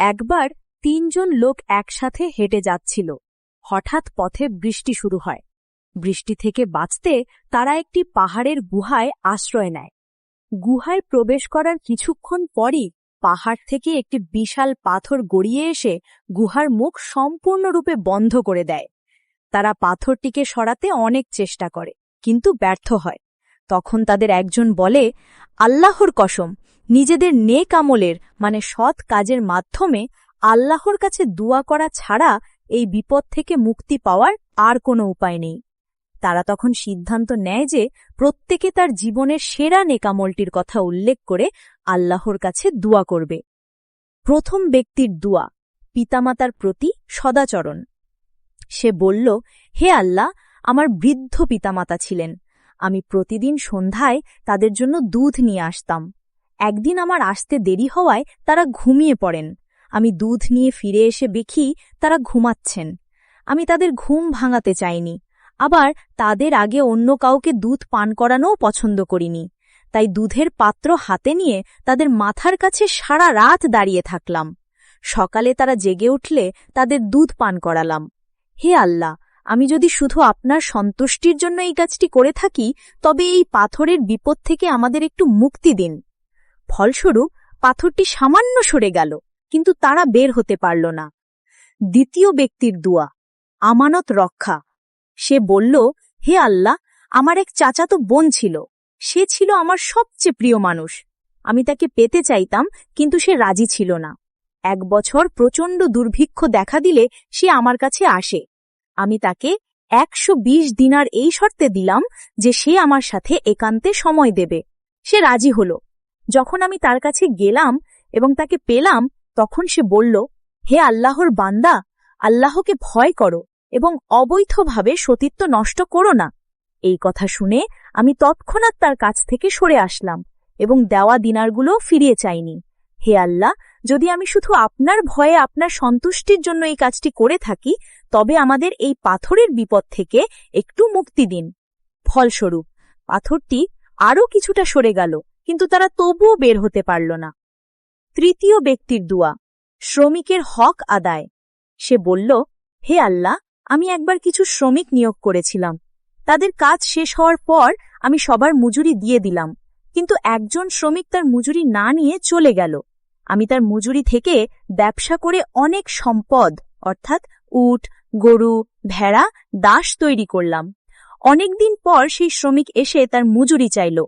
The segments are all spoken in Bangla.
একবার তিনজন লোক একসাথে হেঁটে যাচ্ছিল। হঠাৎ পথে বৃষ্টি শুরু হয়। বৃষ্টি থেকে বাঁচতে তারা একটি পাহাড়ের গুহায় আশ্রয় নেয়। গুহায় প্রবেশ করার কিছুক্ষণ পরই পাহাড় থেকে একটি বিশাল পাথর গড়িয়ে এসে গুহার মুখ সম্পূর্ণরূপে বন্ধ করে দেয়। তারা পাথরটিকে সরাতে অনেক চেষ্টা করে, কিন্তু ব্যর্থ হয়। তখন তাদের একজন বলে, আল্লাহর কসম নিজেদের নেক আমলের মানে সৎ কাজের মাধ্যমে আল্লাহর কাছে দুয়া করা ছাড়া এই বিপদ থেকে মুক্তি পাওয়ার আর কোনো উপায় নেই। তারা তখন সিদ্ধান্ত নেয় যে প্রত্যেকে তার জীবনের সেরা নেকামলটির কথা উল্লেখ করে আল্লাহর কাছে দুয়া করবে। প্রথম ব্যক্তির দুয়া, পিতামাতার প্রতি সদাচরণ। সে বলল, হে আল্লাহ, আমার বৃদ্ধ পিতামাতা ছিলেন। আমি প্রতিদিন সন্ধ্যায় তাদের জন্য দুধ নিয়ে আসতাম। একদিন আমার আসতে দেরি হওয়ায় তারা ঘুমিয়ে পড়েন। আমি দুধ নিয়ে ফিরে এসে দেখি তারা ঘুমাচ্ছেন। আমি তাদের ঘুম ভাঙাতে চাইনি। আবার তাদের আগে অন্য কাউকে দুধ পান করানোও পছন্দ করিনি। তাই দুধের পাত্র হাতে নিয়ে তাদের মাথার কাছে সারা রাত দাঁড়িয়ে থাকলাম। সকালে তারা জেগে উঠলে তাদের দুধ পান করালাম। হে আল্লাহ, আমি যদি শুধু আপনার সন্তুষ্টির জন্য এই কাজটি করে থাকি, তবে এই পাথরের বিপদ থেকে আমাদের একটু মুক্তি দিন। ফলস্বরূপ পাথরটি সামান্য সরে গেল, কিন্তু তারা বের হতে পারল না। দ্বিতীয় ব্যক্তির দুয়া, আমানত রক্ষা। সে বলল, হে আল্লাহ, আমার এক চাচাতো বোন ছিল। সে ছিল আমার সবচেয়ে প্রিয় মানুষ। আমি তাকে পেতে চাইতাম, কিন্তু সে রাজি ছিল না। এক বছর প্রচণ্ড দুর্ভিক্ষ দেখা দিলে সে আমার কাছে আসে। আমি তাকে একশো বিশ দিনার এই শর্তে দিলাম যে সে আমার সাথে একান্তে সময় দেবে। সে রাজি হল। যখন আমি তার কাছে গেলাম এবং তাকে পেলাম, তখন সে বলল, হে আল্লাহর বান্দা, আল্লাহকে ভয় করো এবং অবৈধভাবে সতীত্ব নষ্ট করো না। এই কথা শুনে আমি তৎক্ষণাৎ তার কাছ থেকে সরে আসলাম এবং দেওয়া দিনারগুলো ফিরিয়ে চাইনি। হে আল্লাহ, যদি আমি শুধু আপনার ভয়ে আপনার সন্তুষ্টির জন্য এই কাজটি করে থাকি, তবে আমাদের এই পাথরের বিপদ থেকে একটু মুক্তি দিন। ফলস্বরূপ, পাথরটি আরও কিছুটা সরে গেল। কিন্তু তারা তবুও বের হতে পারল না। তৃতীয় ব্যক্তির দুয়া, শ্রমিকের হক আদায়। সে বলল, হে আল্লাহ, আমি একবার কিছু শ্রমিক নিয়োগ করেছিলাম। তাদের কাজ শেষ হওয়ার পর আমি সবার মজুরি দিয়ে দিলাম, কিন্তু একজন শ্রমিক তার মজুরি না নিয়ে চলে গেল। আমি তার মজুরি থেকে ব্যবসা করে অনেক সম্পদ, অর্থাৎ উট, গরু, ভেড়া, দাস তৈরি করলাম। অনেকদিন পর সেই শ্রমিক এসে তার মজুরি চাইল।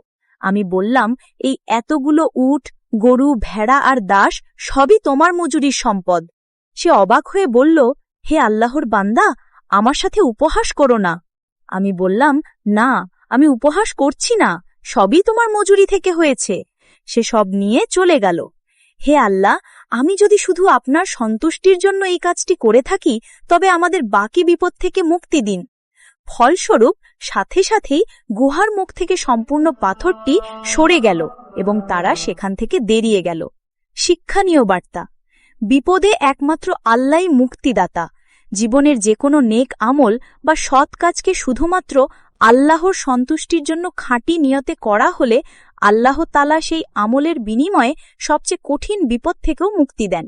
আমি বললাম, এই এতগুলো উট, গরু, ভেড়া আর দাস সবই তোমার মজুরির সম্পদ। সে অবাক হয়ে বলল, হে আল্লাহর বান্দা, আমার সাথে উপহাস করো না। আমি বললাম, না, আমি উপহাস করছি না, সবই তোমার মজুরি থেকে হয়েছে। সে সব নিয়ে চলে গেল। হে আল্লাহ, আমি যদি শুধু আপনার সন্তুষ্টির জন্য এই কাজটি করে থাকি, তবে আমাদের বাকি বিপদ থেকে মুক্তি দিন। ফলস্বরূপ সাথে সাথেই গুহার মুখ থেকে সম্পূর্ণ পাথরটি সরে গেল এবং তারা সেখান থেকে দেরিয়ে গেল। শিক্ষানীয় বার্তা। বিপদে একমাত্র আল্লাহ মুক্তিদাতা। জীবনের যে কোনো নেক আমল বা সৎ কাজকে শুধুমাত্র আল্লাহর সন্তুষ্টির জন্য খাঁটি নিয়তে করা হলে আল্লাহ তালা সেই আমলের বিনিময়ে সবচেয়ে কঠিন বিপদ থেকেও মুক্তি দেন।